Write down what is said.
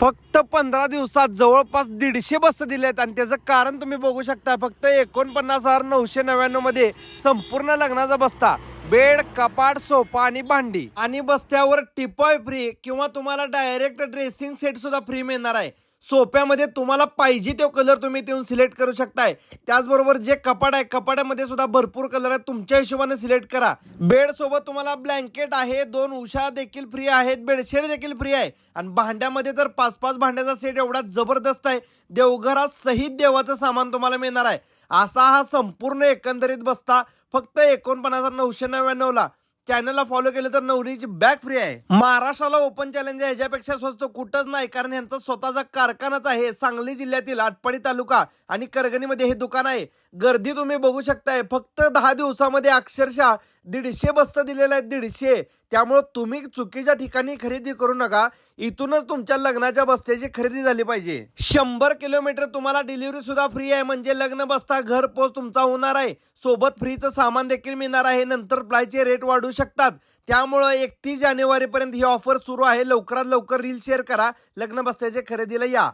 फक्त पंधरा दिवसात जवळपास दीडशे बस दिले आहेत आणि त्याचं कारण तुम्ही बघू शकता फक्त एकोणपन्नास हजार नऊशे नव्याण्णवमध्ये संपूर्ण लग्नाचा बस्ता बेड कपाट सोफा आणि भांडी. आणि बस्त्यावर टिपॉय फ्री किंवा तुम्हाला डायरेक्ट ड्रेसिंग सेट सुद्धा फ्री मिळणार आहे. सोप्यामध्ये तुम्हाला पाहिजे तो कलर तुम्ही तिथून सिलेक्ट करू शकताय. त्याचबरोबर जे कपाट आहे कपाटामध्ये सुद्धा भरपूर कलर आहेत. तुमच्या हिशोबाने सिलेक्ट करा. बेड सोबत तुम्हाला ब्लँकेट आहे दोन उषा देखील फ्री आहेत बेडशेड देखील फ्री आहे. आणि भांड्यामध्ये तर पाच पाच भांड्याचा सेट एवढा जबरदस्त आहे. देवघरात सहित देवाचं सामान तुम्हाला मिळणार आहे. असा हा संपूर्ण एकंदरीत बसता फक्त एकोणपन्नास हजार नऊशे नव्याण्णवला. चॅनलला फॉलो केलं तर नवरीची बॅग फ्री आहे. महाराष्ट्राला ओपन चॅलेंज आहे. ह्याच्यापेक्षा स्वस्त कुठंच नाही. कारण यांचा स्वतःचा कारखानाच आहे. सांगली जिल्ह्यातील आटपाडी तालुका आणि करगणीमध्ये हे दुकान आहे. गर्दी तुम्ही बघू शकताय. फक्त दहा दिवसामध्ये अक्षरशः दीडशे बस्ता दिलेल्या आहेत दीडशे. त्यामुळं तुम्ही चुकीच्या ठिकाणी खरेदी करू नका. इथूनच तुमच्या लग्नाच्या बस्त्याची खरेदी झाली पाहिजे. शंभर किलोमीटर तुम्हाला डिलिव्हरी सुद्धा फ्री आहे. म्हणजे लग्न बसता घर पोच तुमचा होणार आहे. सोबत फ्रीचं सामान देखील मिळणार आहे. नंतर प्लायचे रेट वाढू शकतात. त्यामुळं एकतीस जानेवारीपर्यंत ही ऑफर सुरू आहे. लवकरात लवकर रील शेअर करा. लग्न बस्त्याच्या खरेदीला या.